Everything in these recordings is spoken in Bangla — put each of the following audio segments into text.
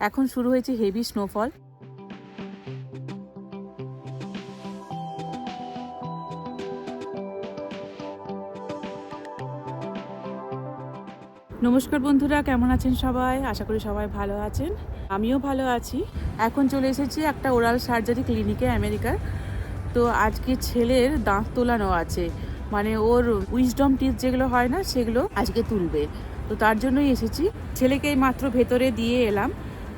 এখন শুরু হয়েছে হেভি স্নোফল। নমস্কার বন্ধুরা, কেমন আছেন সবাই? আশা করি সবাই ভালো আছেন। আমিও ভালো আছি। এখন চলে এসেছি একটা ওরাল সার্জারি ক্লিনিকে আমেরিকার। তো আজকে ছেলের দাঁত তোলানো আছে। মানে ওর উইজডম টিথ যেগুলো হয় না, সেগুলো আজকে তুলবে। তো তার জন্যই এসেছি। ছেলেকে মাত্র ভেতরে দিয়ে এলাম।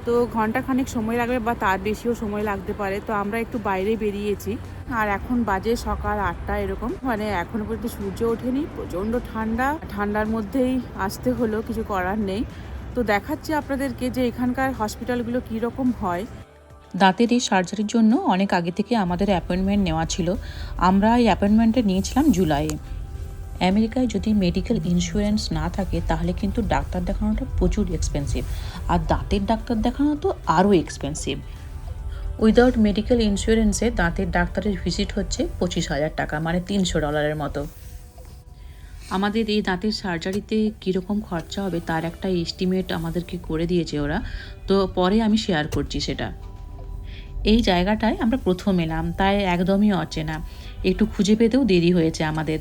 তো ঘণ্টা খানেক সময় লাগবে বা তার বেশিও সময় লাগতে পারে। তো আমরা একটু বাইরে বেরিয়েছি। আর এখন বাজে সকাল আটটা এরকম। মানে এখনও পর্যন্ত সূর্য ওঠেনি, প্রচণ্ড ঠান্ডা। ঠান্ডার মধ্যেই আসতে হলো, কিছু করার নেই। তো দেখাচ্ছি আপনাদেরকে যে এখানকার হসপিটালগুলো কীরকম হয়। দাঁতের এই সার্জারির জন্য অনেক আগে থেকে আমাদের অ্যাপয়েন্টমেন্ট নেওয়া ছিল। আমরা এই অ্যাপয়েন্টমেন্টটা নিয়েছিলাম জুলাইয়ে। আমেরিকায় যদি মেডিকেল ইন্স্যুরেন্স না থাকে, তাহলে কিন্তু ডাক্তার দেখানোটা প্রচুর এক্সপেন্সিভ আর দাঁতের ডাক্তার দেখানো তো আরও এক্সপেন্সিভ উইদাউট মেডিকেল ইন্স্যুরেন্সে দাঁতের ডাক্তারের ভিজিট হচ্ছে পঁচিশ হাজার টাকা মানে তিনশো ডলারের মতো। আমাদের এই দাঁতের সার্জারিতে কীরকম খরচা হবে, তার একটা এস্টিমেট আমাদেরকে করে দিয়েছে ওরা। তো পরে আমি শেয়ার করছি সেটা। এই জায়গাটায় আমরা প্রথম এলাম, তাই একদমই অচেনা। একটু খুঁজে পেতেও দেরি হয়েছে আমাদের।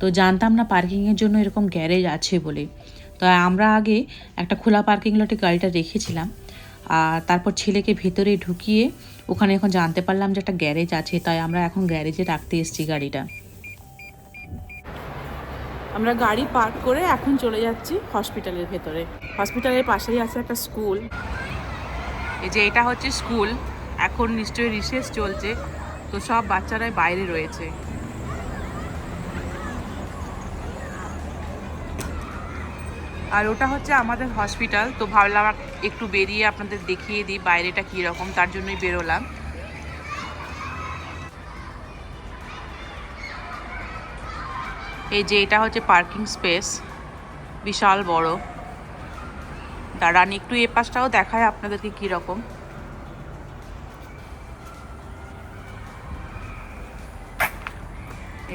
তো জানতাম না পার্কিংয়ের জন্য এরকম গ্যারেজ আছে বলে। তো আমরা আগে একটা খোলা পার্কিং লটে গাড়িটা রেখেছিলাম। আর তারপর ছেলেকে ভেতরে ঢুকিয়ে ওখানে এখন জানতে পারলাম যে একটা গ্যারেজ আছে তাই আমরা এখন গ্যারেজে রাখতে এসেছি গাড়িটা। আমরা গাড়ি পার্ক করে এখন চলে যাচ্ছি হসপিটালের ভেতরে। হসপিটালের পাশেই আছে একটা স্কুল এই যে এটা হচ্ছে স্কুল এখন নিশ্চয়ই রিসেস চলছে। তো সব বাচ্চারাই বাইরে রয়েছে। আর ওটা হচ্ছে আমাদের হসপিটাল, তো ভাবলাম একটু বেরিয়ে আপনাদের দেখিয়ে দিই বাইরেটা কীরকম, তার জন্যই বেরোলাম। এই যে এটা হচ্ছে পার্কিং স্পেস, বিশাল বড়। দাঁড়ান, একটু এ পাশটাও দেখায় আপনাদেরকে কীরকম।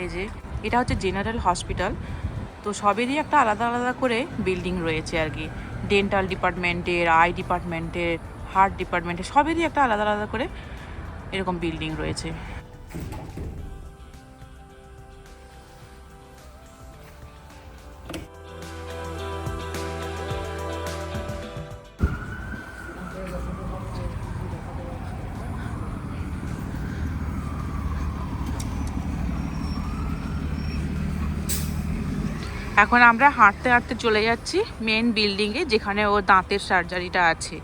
এই যে, এটা হচ্ছে জেনারেল হসপিটাল তো সবেরই একটা আলাদা আলাদা করে বিল্ডিং রয়েছে আর কি। ডেন্টাল ডিপার্টমেন্টের আই ডিপার্টমেন্টের হার্ট ডিপার্টমেন্টের সবেরই একটা আলাদা আলাদা করে এরকম বিল্ডিং রয়েছে। এখন আমরা হাঁটতে হাঁটতে চলে যাচ্ছি মেন বিল্ডিংয়ে যেখানে ও দাঁতের সার্জারিটা আছে।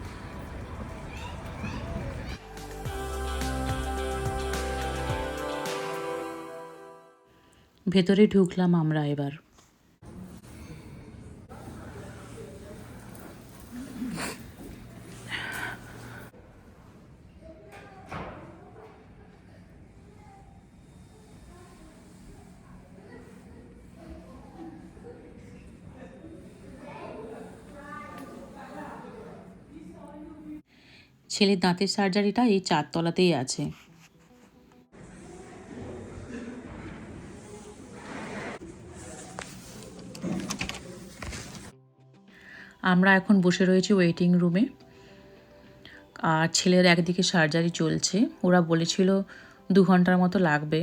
ভেতরে ঢুকলাম আমরা এবার। ছেলের দাঁতের সার্জারিটা এই চারতলাতেই আছে। আমরা এখন বসে রয়েছি ওয়েটিং রুমে আর ছেলের একদিকে সার্জারি চলছে। ওরা বলেছিল দু ঘণ্টার মতো লাগবে।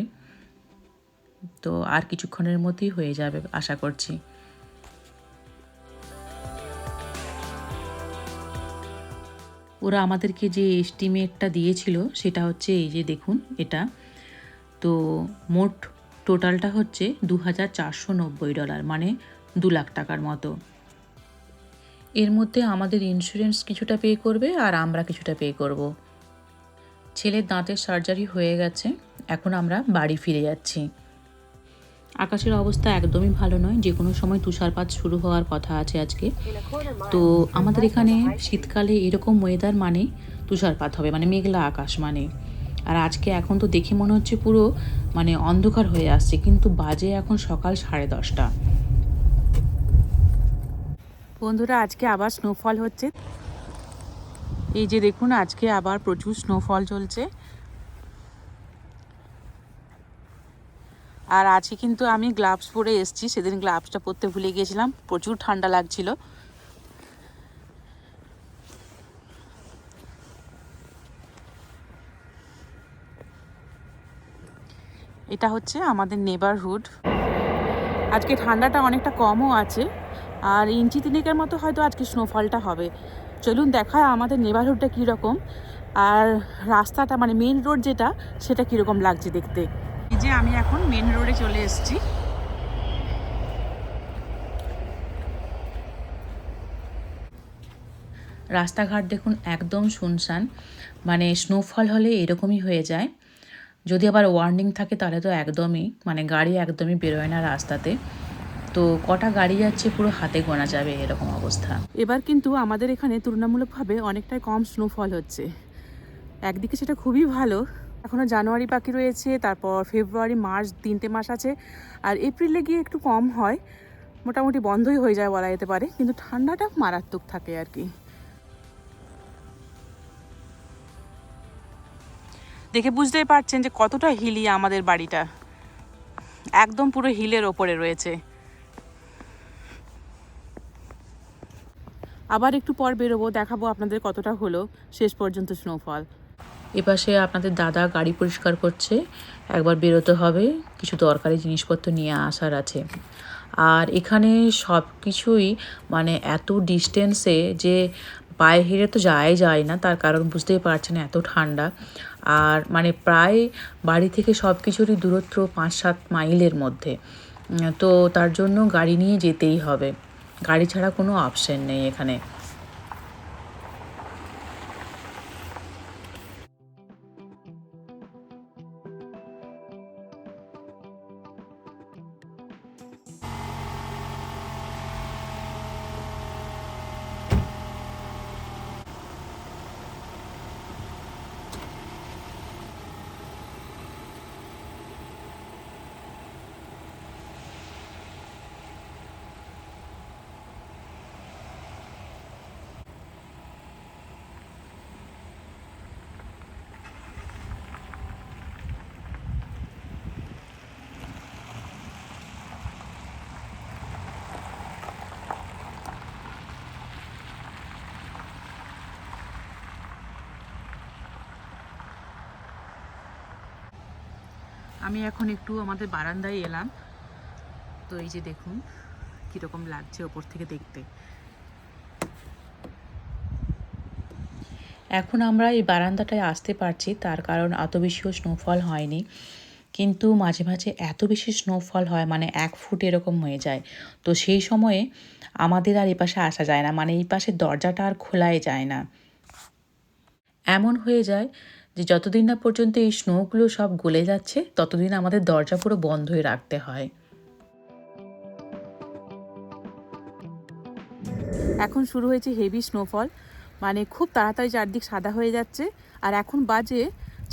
তো আর কিছুক্ষণের মধ্যেই হয়ে যাবে, আশা করছি। ওরা আমাদেরকে যে এস্টিমেটটা দিয়েছিল, সেটা হচ্ছে এই যে দেখুন এটা। তো মোট টোটালটা হচ্ছে দু হাজার চারশো নব্বই ডলার মানে দু লাখ টাকার মতো। এর মধ্যে আমাদের ইন্স্যুরেন্স কিছুটা পে করবে আর আমরা কিছুটা পে করব। ছেলের দাঁতের সার্জারি হয়ে গেছে, এখন আমরা বাড়ি ফিরে যাচ্ছি। আকাশের অবস্থা একদমই ভালো নয়, যে কোনো সময় তুষারপাত শুরু হওয়ার কথা আছে আজকে। তো আমাদের এখানে শীতকালে এরকম ওয়েদার মানে তুষারপাত হবে মানে মেঘলা আকাশ মানে। আর আজকে এখন তো দেখে মনে হচ্ছে পুরো মানে অন্ধকার হয়ে আসছে, কিন্তু বাজে এখন সকাল সাড়ে দশটা। বন্ধুরা, আজকে আবার স্নোফল হচ্ছে। এই যে দেখুন, আজকে আবার প্রচুর স্নোফল চলছে। আর আজকে কিন্তু আমি গ্লাভস পরে এসেছি। সেদিন গ্লাভসটা পরতে ভুলে গিয়েছিলাম। প্রচুর ঠান্ডা লাগছিল। এটা হচ্ছে আমাদের নেবারহুড আজকে ঠান্ডাটা অনেকটা কমও আছে। আর ইঞ্চি তিনেকের মতো হয়তো আজকে স্নোফলটা হবে। চলুন দেখায় আমাদের নেবারহুডটা কীরকম। আর রাস্তাটা মানে মেন রোড যেটা, সেটা কীরকম লাগছে দেখতে। যে আমি এখন মেন রোডে চলে এসেছি। রাস্তাঘাট দেখুন একদম শুনশান। মানে স্নোফল হলে এরকমই হয়ে যায়। যদি আবার ওয়ার্নিং থাকে তাহলে তো একদমই মানে গাড়ি একদমই বেরোয় না রাস্তাতে। তো কটা গাড়ি যাচ্ছে পুরো হাতে গোনা যাবে এরকম অবস্থা। এবার কিন্তু আমাদের এখানে তুলনামূলকভাবে অনেকটাই কম স্নোফল হচ্ছে। একদিকে সেটা খুবই ভালো এখনও জানুয়ারি পাখি রয়েছে, তারপর ফেব্রুয়ারি, মার্চ তিনটে মাস আছে, আর এপ্রিলে গিয়ে একটু কম হয়, মোটামুটি বন্ধই হয়ে যায় বলা যেতে পারে, কিন্তু ঠান্ডাটা মারাত্মক থাকে আর কি। দেখে বুঝতেই পারছেন যে কতটা হিলি আমাদের বাড়িটা। একদম পুরো হিলের ওপরে রয়েছে। আবার একটু পর বেরোবো, দেখাবো আপনাদের কতটা হলো, শেষ পর্যন্ত স্নোফল এপাশে আপনাদের দাদা গাড়ি পরিষ্কার করছে, একবার বেরোতে হবে, কিছু দরকারি জিনিসপত্র নিয়ে আসার আছে। আর এখানে সব কিছুই মানে এত ডিস্টেন্সে যে পায়ে হেঁটে তো যাওয়াই যায় না, তার কারণ বুঝতেই পারছেন এত ঠান্ডা। আর মানে প্রায় বাড়ি থেকে সব কিছুরই দূরত্ব পাঁচ সাত মাইলের মধ্যে। তো তার জন্য গাড়ি নিয়ে যেতেই হবে। গাড়ি ছাড়া কোনো অপশন নেই এখানে। আমি এখন একটু আমাদের বারান্দায় এলাম। তো এই যে দেখুন, কীরকম লাগছে ওপর থেকে দেখতে। এখন আমরা এই বারান্দাটায় আসতে পারছি, তার কারণ এত বেশিও স্নোফল হয়নি। কিন্তু মাঝে মাঝে এত বেশি স্নোফল হয় মানে এক ফুট এরকম হয়ে যায়। তো সেই সময়ে আমাদের আর এই পাশে আসা যায় না মানে এই পাশে দরজাটা আর খোলাই যায় না। এমন হয়ে যায় যে যতদিন না পর্যন্ত এই স্নোগুলো সব গলে যাচ্ছে, ততদিন আমাদের দরজা পুরো বন্ধই রাখতে হয়। এখন শুরু হয়েছে হেভি স্নোফল মানে খুব তাড়াতাড়ি চারদিক সাদা হয়ে যাচ্ছে, আর এখন বাজে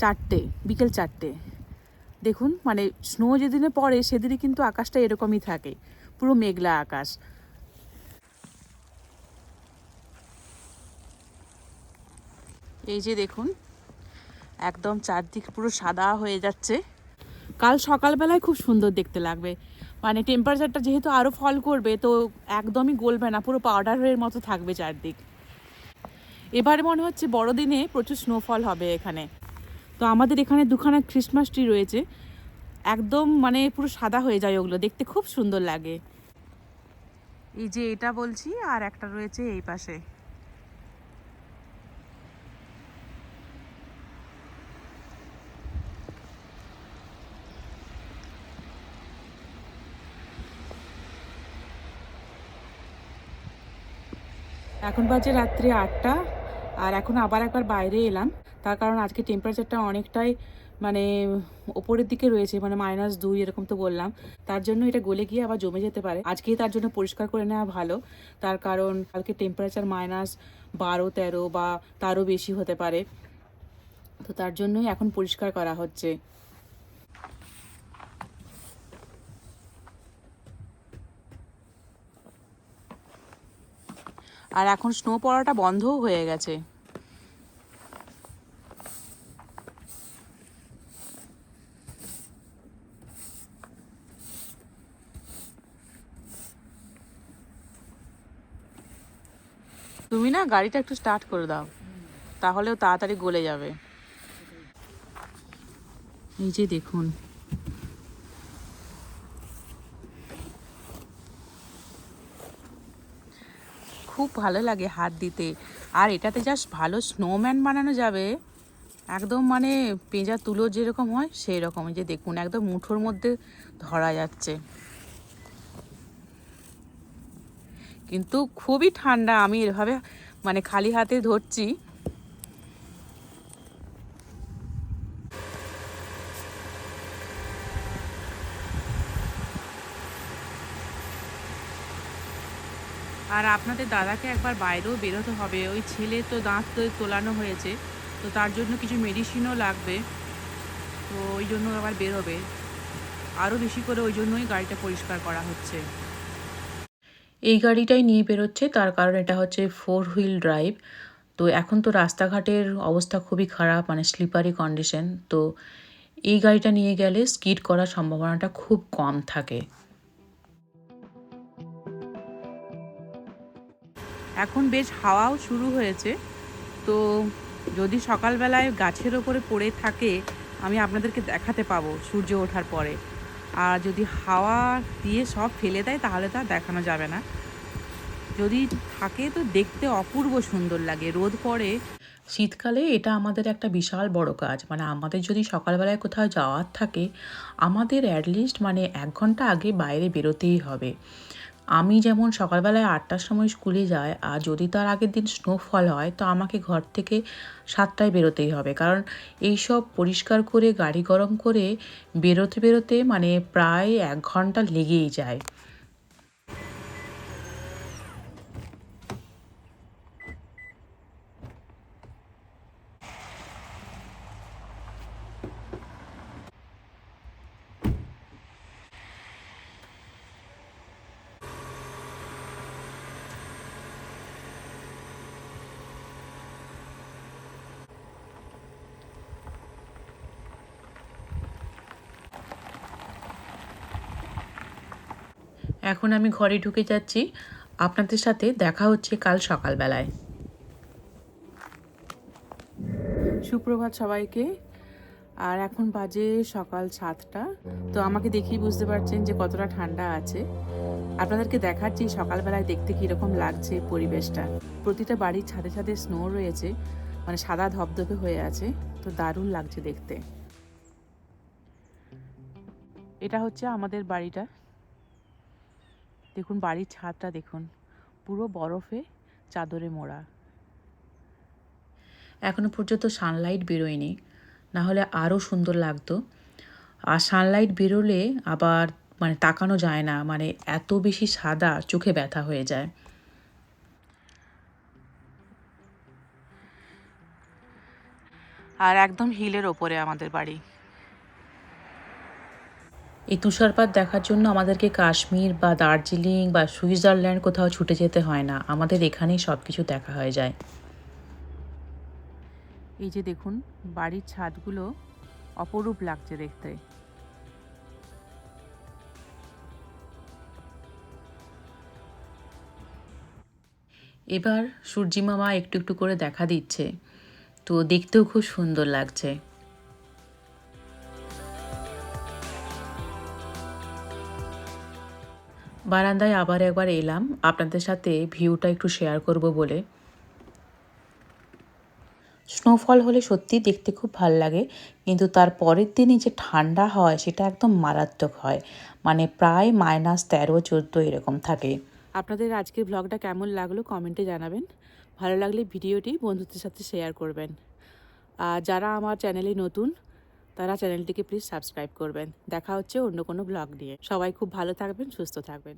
চারটে, বিকেল চারটে। দেখুন মানে স্নো যেদিনে পড়ে, সেদিনই কিন্তু আকাশটা এরকমই থাকে, পুরো মেঘলা আকাশ। এই যে দেখুন একদম চারদিক পুরো সাদা হয়ে যাচ্ছে। কাল সকালবেলায় খুব সুন্দর দেখতে লাগবে। মানে টেম্পারেচারটা যেহেতু আরও ফল করবে তো একদমই গলবে না পুরো পাউডারের মতো থাকবে চারদিক। এবারে মনে হচ্ছে বড়দিনে প্রচুর স্নোফল হবে এখানে। তো আমাদের এখানে দুখানা ক্রিসমাস ট্রি রয়েছে। একদম মানে পুরো সাদা হয়ে যায় ওগুলো দেখতে খুব সুন্দর লাগে। এই যে এটা বলছি আর একটা রয়েছে এই পাশে। এখন বাজে রাত্রি আটটা, আর এখন আবার একবার বাইরে এলাম। তার কারণ আজকে টেম্পারেচারটা অনেকটাই মানে ওপরের দিকে রয়েছে মানে মাইনাস দুই এরকম তো বললাম। তার জন্য এটা গলে গিয়ে আবার জমে যেতে পারে। আজকেই তার জন্য পরিষ্কার করে নেওয়া ভালো। তার কারণ কালকে টেম্পারেচার মাইনাস বারো, তেরো বা তারও বেশি হতে পারে। তো তার জন্যই এখন পরিষ্কার করা হচ্ছে। আর এখন স্নো পড়াটা বন্ধও হয়ে গেছে। তুমি না গাড়িটা একটু স্টার্ট করে দাও, তাহলেও তাড়াতাড়ি গলে যাবে। এই যে দেখুন খুব ভালো লাগে হাত দিতে। আর এটাতে জাস্ট ভালো স্নোম্যান বানানো যাবে। একদম মানে পেঁজা তুলো যেরকম হয় সেই রকম যে দেখুন, একদম মুঠোর মধ্যে ধরা যাচ্ছে। কিন্তু খুবই ঠান্ডা, আমি এভাবে মানে খালি হাতে ধরছি। আর আপনাদের দাদাকে একবার বাইরেও বেরোতে হবে। ওই ছেলে তো দাঁত তোলানো হয়েছে, তো তার জন্য কিছু মেডিসিনও লাগবে। তো ওই জন্য আবার বেরোবে। আরও বেশি করে ওই জন্যই গাড়িটা পরিষ্কার করা হচ্ছে। এই গাড়িটাই নিয়ে বেরোচ্ছে, তার কারণ এটা হচ্ছে ফোর হুইল ড্রাইভ তো এখন তো রাস্তাঘাটের অবস্থা খুবই খারাপ মানে স্লিপারি কন্ডিশন তো এই গাড়িটা নিয়ে গেলে স্কিড করার সম্ভাবনাটা খুব কম থাকে। এখন বেশ হাওয়াও শুরু হয়েছে। তো যদি সকালবেলায় গাছের ওপরে পড়ে থাকে, আমি আপনাদেরকে দেখাতে পাবো সূর্য ওঠার পরে। আর যদি হাওয়া দিয়ে সব ফেলে দেয়, তাহলে তো দেখানো যাবে না। যদি থাকে তো দেখতে অপূর্ব সুন্দর লাগে, রোদ পড়ে। শীতকালে এটা আমাদের একটা বিশাল বড় কাজ মানে আমাদের যদি সকালবেলায় কোথাও যাওয়ার থাকে, আমাদের অ্যাটলিস্ট মানে এক ঘণ্টা আগে বাইরে বেরোতেই হবে। আমি যেমন সকালবেলায় আটটার সময় স্কুলে যাই, আর যদি তার আগের দিন স্নোফল হয়, তো আমাকে ঘর থেকে সাতটায় বেরোতেই হবে। কারণ এই সব পরিষ্কার করে, গাড়ি গরম করে বেরোতে বেরোতে মানে প্রায় এক ঘণ্টা লেগেই যায়। এখন আমি ঘরে ঢুকে যাচ্ছি। আপনাদের সাথে দেখা হচ্ছে কাল সকালবেলায়। সুপ্রভাত সবাইকে। আর এখন বাজে সকাল সাতটা। তো আমাকে দেখেই বুঝতে পারছেন যে কতটা ঠান্ডা আছে। আপনাদেরকে দেখাচ্ছি সকালবেলায় দেখতে কীরকম লাগছে পরিবেশটা। প্রতিটা বাড়ির ছাদে ছাদে স্নো রয়েছে। মানে সাদা ধবধবে হয়ে আছে। তো দারুণ লাগছে দেখতে। এটা হচ্ছে আমাদের বাড়িটা। দেখুন বাড়ির ছাদটা দেখুন। পুরো বরফে চাদরে মোড়া। এখনও পর্যন্ত সানলাইট বেরোয়নি। না হলে আরও সুন্দর লাগতো। আর সানলাইট বেরোলে আবার মানে তাকানো যায় না মানে এত বেশি সাদা চোখে ব্যথা হয়ে যায়। আর একদম হিলের ওপরে আমাদের বাড়ি। এই তুষারপাত দেখার জন্য আমাদেরকে কাশ্মীর বা দার্জিলিং বা সুইজারল্যান্ড কোথাও ছুটে যেতে হয় না। আমাদের এখানেই সব কিছু দেখা হয়ে যায়। এই যে দেখুন বাড়ির ছাদগুলো অপরূপ লাগছে দেখতে। এবার সূর্যি মামা একটু একটু করে দেখা দিচ্ছে। তো দেখতেও খুব সুন্দর লাগছে। বারান্দায় আবার একবার এলাম। আপনাদের সাথে ভিউটা একটু শেয়ার করব বলে। স্নোফল হলে সত্যি দেখতে খুব ভালো লাগে, কিন্তু তার পরের দিনই যে ঠান্ডা হয়, সেটা একদম মারাত্মক হয়। মানে প্রায় মাইনাস তেরো, চোদ্দ এরকম থাকে। আপনাদের আজকের ব্লগটা কেমন লাগল কমেন্টে জানাবেন। ভালো লাগলে ভিডিওটি বন্ধুদের সাথে শেয়ার করবেন। আর যারা আমার চ্যানেলে নতুন তারা চ্যানেলটিকে প্লিজ সাবস্ক্রাইব করবেন। দেখা হচ্ছে অন্য কোনো ব্লগ নিয়ে। সবাই খুব ভালো থাকবেন, সুস্থ থাকবেন।